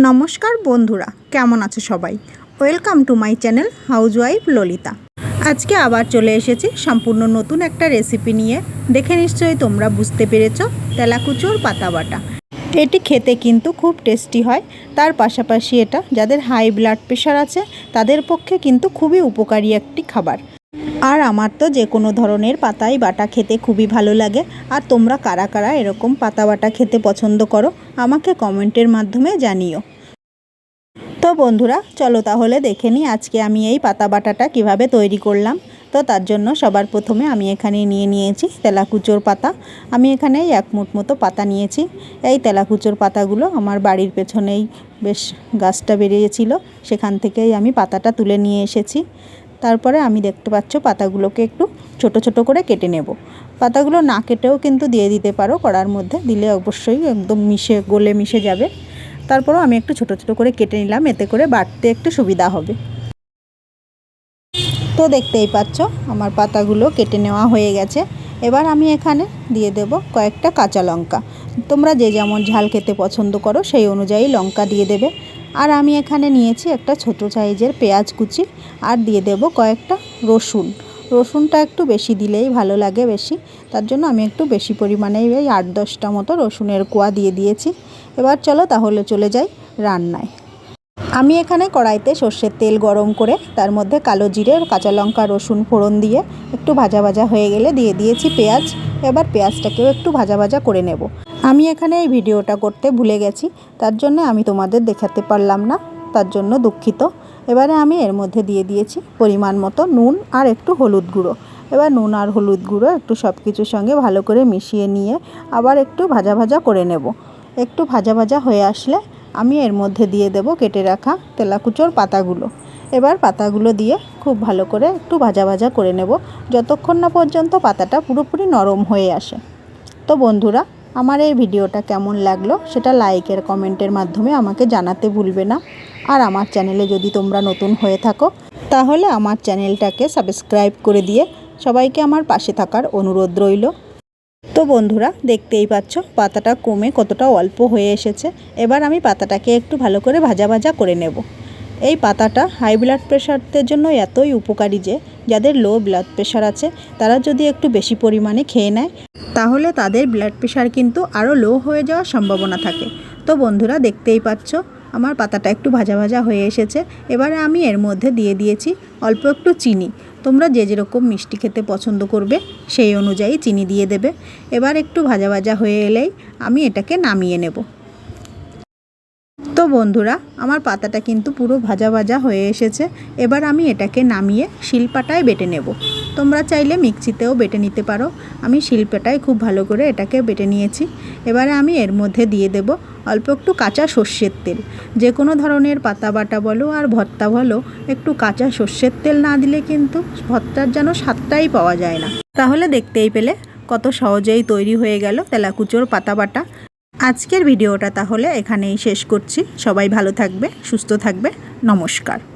নমস্কার বন্ধুরা, কেমন আছে সবাই? Welcome to my channel housewife Lalita আজকে আবার চলে এসেছি সম্পূর্ণ নতুন একটা রেসিপি নিয়ে। দেখে নিশ্চয়ই তোমরা বুঝতে পেরেছ, তেলাকুচোর পাতা বাটা। এটি খেতে কিন্তু খুব টেস্টি হয়, তার পাশাপাশি এটা যাদের হাই ব্লাড প্রেশার আছে, তাদের পক্ষে কিন্তু খুবই উপকারী একটি খাবার। আর আমার তো যে কোনো ধরনের পাতাই বাটা খেতে খুবই ভালো লাগে। আর তোমরা কারা কারা এরকম পাতা বাটা খেতে পছন্দ করো, আমাকে কমেন্টের মাধ্যমে জানিও। তো বন্ধুরা, চলো তাহলে দেখে নিই আজকে আমি এই পাতা বাটাটা কীভাবে তৈরি করলাম। তো তার জন্য সবার প্রথমে আমি এখানে নিয়ে নিয়েছি তেলাকুচোর পাতা। আমি এখানে এক মুঠ মতো পাতা নিয়েছি। এই তেলাকুচোর পাতাগুলো আমার বাড়ির পেছনেই বেশ গাছটা বেরিয়েছিল। সেখান থেকেই আমি পাতাটা তুলে নিয়ে এসেছি। তারপরে আমি দেখতে পাচ্ছ পাতাগুলোকে একটু ছোট ছোট করে কেটে নেব। পাতাগুলো না কেটেও কিন্তু দিয়ে দিতে পারো কড়ার মধ্যে, দিলে অবশ্যই একদম মিশে, গলে মিশে যাবে। তারপরও আমি একটু ছোট ছোট করে কেটে নিলাম, এতে করে বাটতে একটু সুবিধা হবে। তো দেখতেই পাচ্ছ, আমার পাতাগুলো কেটে নেওয়া হয়ে গেছে। এবার আমি এখানে দিয়ে দেব কয়েকটা কাঁচা লঙ্কা। তোমরা যে যেমন ঝাল খেতে পছন্দ করো, সেই অনুযায়ী লঙ্কা দিয়ে দেবে। আর আমি এখানে নিয়েছি একটা ছোট সাইজের পেঁয়াজ কুচি আর দিয়ে দেব কয়েকটা রসুন। রসুনটা একটু বেশি দিলেই ভালো লাগে বেশি। তার জন্য আমি একটু বেশি পরিমাণেই এই আট দশটা মতো রসুনের কোয়া দিয়ে দিয়েছি। এবার চলো তাহলে চলে যাই রান্নায়। আমি এখানে কড়াইতে সর্ষের তেল গরম করে, তার মধ্যে কালো জিরে, কাঁচা লঙ্কা, রসুন, ফোড়ন দিয়ে একটু ভাজা ভাজা হয়ে গেলে দিয়ে দিয়েছি পেঁয়াজ। এবার পেঁয়াজটাকেও একটু ভাজা ভাজা করে নেব। আমি এখানে এই ভিডিওটা করতে ভুলে গেছি, তার জন্য আমি তোমাদের দেখাতে পারলাম না, তার জন্য দুঃখিত। এবারে আমি এর মধ্যে দিয়ে দিয়েছি পরিমাণ মতো নুন আর একটু হলুদ গুঁড়ো। এবার নুন আর হলুদ গুঁড়ো একটু সব কিছুর সঙ্গে ভালো করে মিশিয়ে নিয়ে আবার একটু ভাজা ভাজা করে নেব। একটু ভাজা ভাজা হয়ে আসলে আমি এর মধ্যে দিয়ে দেব কেটে রাখা তেলাকুচোর পাতাগুলো। এবার পাতাগুলো দিয়ে খুব ভালো করে একটু ভাজা ভাজা করে নেব, যতক্ষণ না পর্যন্ত পাতাটা পুরোপুরি নরম হয়ে আসে। তো বন্ধুরা, আমার এই ভিডিওটা কেমন লাগল সেটা লাইকের কমেন্টের মাধ্যমে আমাকে জানাতে ভুলবে না। আর আমার চ্যানেলে যদি তোমরা নতুন হয়ে থাকো, তাহলে আমার চ্যানেলটাকে সাবস্ক্রাইব করে দিয়ে সবাইকে আমার পাশে থাকার অনুরোধ রইল। তো বন্ধুরা, দেখতেই পাচ্ছ, পাতাটা কমে কতটা অল্প হয়ে এসেছে। এবার আমি পাতাটাকে একটু ভালো করে ভাজা ভাজা করে নেব। এই পাতাটা হাই ব্লাড প্রেশারদের জন্য এতই উপকারী যে, যাদের লো ব্লাড প্রেশার আছে, তারা যদি একটু বেশি পরিমাণে খেয়ে নেয়, তাহলে তাদের ব্লাড প্রেশার কিন্তু আরও লো হয়ে যাওয়ার সম্ভাবনা থাকে। তো বন্ধুরা, দেখতেই পাচ্ছ আমার পাতাটা একটু ভাজা ভাজা হয়ে এসেছে। এবারে আমি এর মধ্যে দিয়ে দিয়েছি অল্প একটু চিনি। তোমরা যে যেরকম মিষ্টি খেতে পছন্দ করবে, সেই অনুযায়ী চিনি দিয়ে দেবে। এবার একটু ভাজা ভাজা হয়ে এলেই আমি এটাকে নামিয়ে নেব। তো বন্ধুরা, আমার পাতাটা কিন্তু পুরো ভাজা ভাজা হয়ে এসেছে। এবার আমি এটাকে নামিয়ে শিলপাটায় বেটে নেব। তোমরা চাইলে মিক্সিতেও বেটে নিতে পারো। আমি শিলপাটায় খুব ভালো করে এটাকে বেটে নিয়েছি। এবারে আমি এর মধ্যে দিয়ে দেব অল্প একটু কাঁচা সর্ষের তেল। যে কোনো ধরনের পাতা বাটা বলো আর ভর্তা বলো, একটু কাঁচা সর্ষের তেল না দিলে কিন্তু ভর্তার যেন স্বাদটাই পাওয়া যায় না। তাহলে দেখতেই পেলে কত সহজেই তৈরি হয়ে গেল তেলাকুচোর পাতা বাটা। আজকের ভিডিওটা তাহলে এখানেই শেষ করছি। সবাই ভালো থাকবে, সুস্থ থাকবে। নমস্কার।